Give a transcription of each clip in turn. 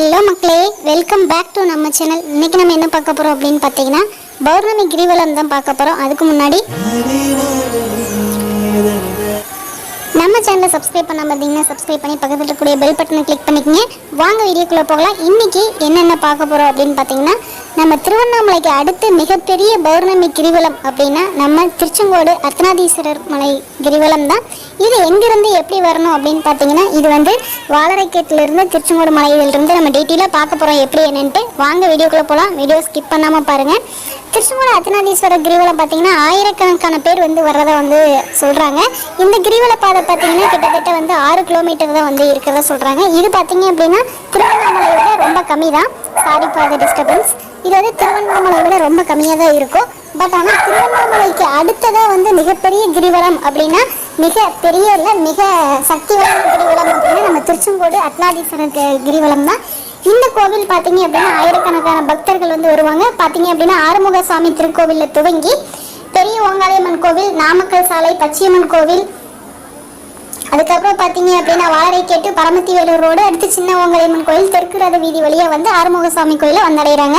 Hello மக்களே welcome back to நம்ம channel இன்னைக்கு நம்ம என்ன பார்க்க போகிறோம் அப்படின்னு பார்த்தீங்கன்னா பௌர்ணமி கிரிவலம் தான் பார்க்க போகிறோம் அதுக்கு முன்னாடி நம்ம சேனலை சப்ஸ்கிரைப் பண்ணாமல் இருந்தீங்கன்னா சப்ஸ்கிரைப் பண்ணி பக்கத்தில் இருக்கக்கூடிய பெல் பட்டனை கிளிக் பண்ணிக்கங்க. வாங்க வீடியோக்குள்ளே போகலாம். இன்னைக்கு என்னென்ன பார்க்க போகிறோம் அப்படின்னு பார்த்தீங்கன்னா நம்ம திருவண்ணாமலைக்கு அடுத்து மிகப்பெரிய பௌர்ணமி கிரிவலம் அப்படின்னா நம்ம திருச்செங்கோடு அர்த்தநாதீஸ்வரர் மலை கிரிவலம் தான். இது எங்கிருந்து எப்படி வரணும் அப்படின்னு பார்த்தீங்கன்னா இது வந்து வாழரைக்கேட்டிலிருந்து திருச்செங்கோடு மலையிலிருந்து நம்ம டீட்டெயிலாக பார்க்க போகிறோம் எப்படி என்னன்ட்டு. வாங்க வீடியோக்குள்ளே போகலாம் வீடியோ ஸ்கிப் பண்ணாமல் பாருங்கள் திருச்செங்கோடு அர்த்தநாதீஸ்வரர் கிரிவலம் பார்த்தீங்கன்னா ஆயிரக்கணக்கான பேர் வந்து வர்றதை வந்து சொல்கிறாங்க இந்த கிரிவல பாதை பார்த்தீங்கன்னா கிட்டத்தட்ட வந்து ஆறு கிலோமீட்டர் தான் வந்து இருக்கிறதா சொல்கிறாங்க இது பார்த்தீங்க அப்படின்னா திருவண்ணாமலையோட ரொம்ப கம்மி தான் சாரி ஃபார் த டிஸ்டர்பன்ஸ் இது வந்து திருவண்ணாமலை விட ரொம்ப கம்மியாக தான் இருக்கும். பட் ஆனால் திருவண்ணாமலைக்கு அடுத்ததாக வந்து மிகப்பெரிய கிரிவலம் அப்படின்னா மிக பெரிய இல்லை மிக சக்தி வாய்ந்த கிரிவலம் அப்படின்னா நம்ம திருச்செங்கோடு அட்லாதீஸ்வரர் கிரிவலம் தான். இந்த கோவில் பார்த்தீங்க அப்படின்னா ஆயிரக்கணக்கான பக்தர்கள் வந்து வருவாங்க. பார்த்தீங்க அப்படின்னா ஆறுமுக சுவாமி திருக்கோவிலில் துவங்கி பெரிய ஓங்காளியம்மன் கோவில் நாமக்கல் சாலை பச்சையம்மன் கோவில் அதுக்கப்புறம் பார்த்தீங்க அப்படின்னா வாழை கேட்டு பரமத்தி வேலூர் ரோடு அடுத்து சின்ன ஓங்கலையம்மன் கோயில் தெற்கு ரத வீதி வழியாக வந்து ஆறுமுகசாமி கோயிலை வந்தடைகிறாங்க.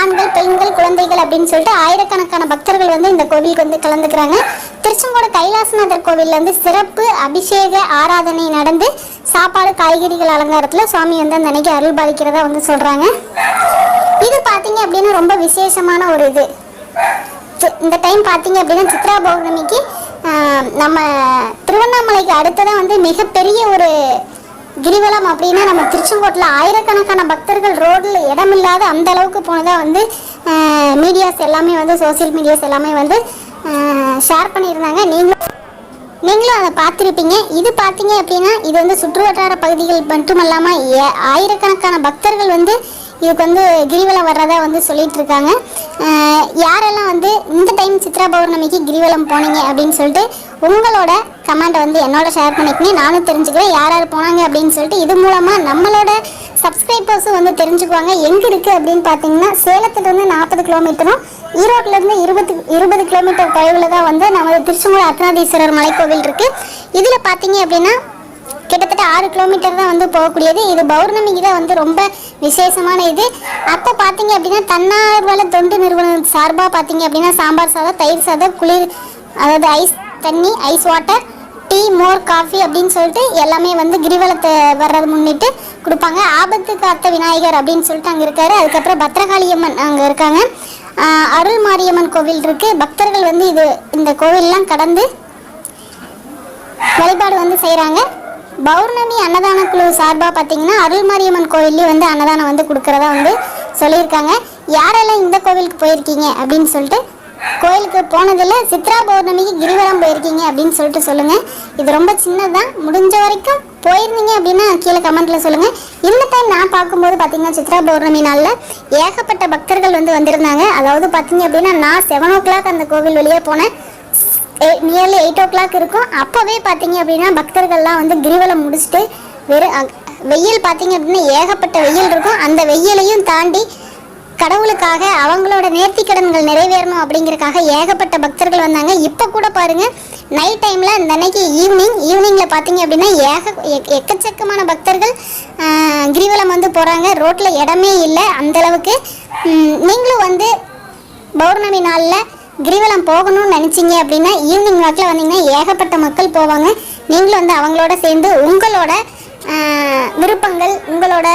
ஆண்கள் பெண்கள் குழந்தைகள் அப்படின்னு சொல்லிட்டு ஆயிரக்கணக்கான பக்தர்கள் வந்து இந்த கோவிலுக்கு வந்து கலந்துக்கிறாங்க. திருச்செங்கோடு கைலாசநாதர் கோவிலில் வந்து சிறப்பு அபிஷேக ஆராதனை நடந்து சாப்பாடு காய்கறிகள் அலங்காரத்தில் சுவாமி வந்து அந்த அன்னைக்கு அருள் பாலிக்கிறதா வந்து சொல்கிறாங்க இது பார்த்தீங்க அப்படின்னா ரொம்ப விசேஷமான ஒரு இது. இந்த டைம் பார்த்தீங்க அப்படின்னா சித்ரா பௌர்ணமிக்கு நம்ம திருவண்ணாமலைக்கு அடுத்ததான் வந்து மிகப்பெரிய ஒரு கிரிவலம் அப்படின்னா நம்ம திருச்செங்கோட்டில் ஆயிரக்கணக்கான பக்தர்கள் ரோடில் இடமில்லாத அந்த அளவுக்கு போனதாக வந்து மீடியாஸ் எல்லாமே வந்து சோஷியல் மீடியாஸ் எல்லாமே வந்து ஷேர் பண்ணியிருந்தாங்க. நீங்களும் நீங்களும் அதை பார்த்துருப்பீங்க. இது பார்த்தீங்க அப்படின்னா இது வந்து சுற்றுவட்டார பகுதிகள் மட்டுமல்லாமல் ஏ- ஆயிரக்கணக்கான பக்தர்கள் வந்து இதுக்கு வந்து கிரிவலம் வர்றதா வந்து சொல்லிட்டு இருக்காங்க. யாரெல்லாம் வந்து இந்த டைம் சித்ரா பௌர்ணமிக்கு கிரிவலம் போனீங்க அப்படின்னு சொல்லிட்டு உங்களோட கமெண்ட்டை வந்து என்னோட ஷேர் பண்ணிக்கணும் நானும் தெரிஞ்சுக்கிறேன் யார் யார் போனாங்க அப்படின்னு சொல்லிட்டு இது மூலமாக நம்மளோட சப்ஸ்கிரைபர்ஸும் வந்து தெரிஞ்சுக்குவாங்க. எங்கே இருக்குது அப்படின்னு பார்த்தீங்கன்னா சேலத்துலேருந்து நாற்பது கிலோமீட்டரும் ஈரோட்டிலேருந்து இருபது இருபது கிலோமீட்டர் தொலைவில் தான் வந்து நமது திருச்செங்கோடு அர்த்தநாதீஸ்வரர் மலைக்கோவில் இருக்குது இதில் பார்த்தீங்க அப்படின்னா கிட்டத்தட்ட ஆறு கிலோமீட்டர் தான் வந்து போகக்கூடியது. இது பௌர்ணமிக்கு தான் வந்து ரொம்ப விசேஷமான இது. அப்போ பார்த்தீங்க அப்படின்னா தன்னார்வல தொண்டு நிறுவனம் சார்பாக பார்த்தீங்க அப்படின்னா சாம்பார் சாதம் தயிர் சாதம் குளிர் அதாவது ஐஸ் தண்ணி ஐஸ் வாட்டர் டீ மோர் காஃபி அப்படின்னு சொல்லிட்டு எல்லாமே வந்து கிரிவலத்தை வர்றது முன்னிட்டு கொடுப்பாங்க. ஆபத்து காத்த விநாயகர் அப்படின்னு சொல்லிட்டு அங்கே இருக்காரு. அதுக்கப்புறம் பத்ரகாளியம்மன் அங்கே இருக்காங்க. அருள் மாரியம்மன் கோவில் இருக்கு. பக்தர்கள் வந்து இது இந்த கோவில்லாம் கடந்து வழிபாடு வந்து செய்கிறாங்க பௌர்ணமி அன்னதான குழு சார்பாக பார்த்தீங்கன்னா அருள்மாரியம்மன் கோயில்லேயே வந்து அன்னதானம் வந்து கொடுக்குறதா வந்து சொல்லியிருக்காங்க. யாரெல்லாம் இந்த கோவிலுக்கு போயிருக்கீங்க அப்படின்னு சொல்லிட்டு கோயிலுக்கு போனதில்ல சித்ரா பௌர்ணமிக்கு கிரிவலம் போயிருக்கீங்க அப்படின்னு சொல்லிட்டு சொல்லுங்கள் இது ரொம்ப சின்னதான் முடிஞ்ச வரைக்கும் போயிருந்தீங்க அப்படின்னா கீழே கமெண்ட்டில் சொல்லுங்கள் இந்த டைம் நான் பார்க்கும்போது பார்த்தீங்கன்னா சித்ரா பௌர்ணமி நாளில் ஏகப்பட்ட பக்தர்கள் வந்து வந்திருந்தாங்க. அதாவது பார்த்தீங்க அப்படின்னா நான் செவன் ஓ கிளாக் அந்த கோவில் வெளியே போனேன். நியர்லி எயிட் ஓ கிளாக் இருக்கும். அப்போவே பார்த்தீங்க அப்படின்னா பக்தர்கள்லாம் வந்து கிரிவலம் முடிச்சுட்டு வெறும் வெயில் பார்த்தீங்க அப்படின்னா ஏகப்பட்ட வெயில் இருக்கும். அந்த வெயிலையும் தாண்டி கடவுளுக்காக அவங்களோட நேர்த்தி கடன்கள் நிறைவேறணும் அப்படிங்கிறக்காக ஏகப்பட்ட பக்தர்கள் வந்தாங்க. இப்போ கூட பாருங்கள் நைட் டைமில் இந்த அன்னைக்கு ஈவினிங் ஈவினிங்கில் பார்த்தீங்க அப்படின்னா ஏக எக்- எக்கச்சக்கமான பக்தர்கள் கிரிவலம் வந்து போகிறாங்க ரோட்டில் இடமே இல்லை. அந்தளவுக்கு நீங்களும் வந்து பௌர்ணமி நாளில் கிரிவலம் போகணும்னு நினச்சிங்க அப்படின்னா ஈவினிங் வாக்கில் வந்தீங்கன்னா ஏகப்பட்ட மக்கள் போவாங்க. நீங்களும் வந்து அவங்களோட சேர்ந்து உங்களோட விருப்பங்கள் உங்களோட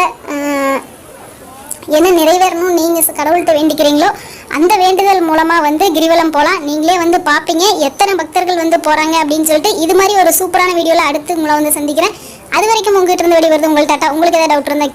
என்ன நிறைவேறணும்னு நீங்கள் கடவுள்கிட்ட வேண்டிக்கிறீங்களோ அந்த வேண்டுதல் மூலமாக வந்து கிரிவலம் போகலாம் நீங்களே வந்து பார்ப்பீங்க எத்தனை பக்தர்கள் வந்து போகிறாங்க அப்படின்னு சொல்லிட்டு இது மாதிரி ஒரு சூப்பரான வீடியோவில் அடுத்து உங்களை வந்து சந்திக்கிறேன். அது வரைக்கும் உங்ககிட்ட இருந்து வெளியே வருது உங்கள்கிட்ட உங்களுக்கு ஏதாவது டவுட் இருந்தால்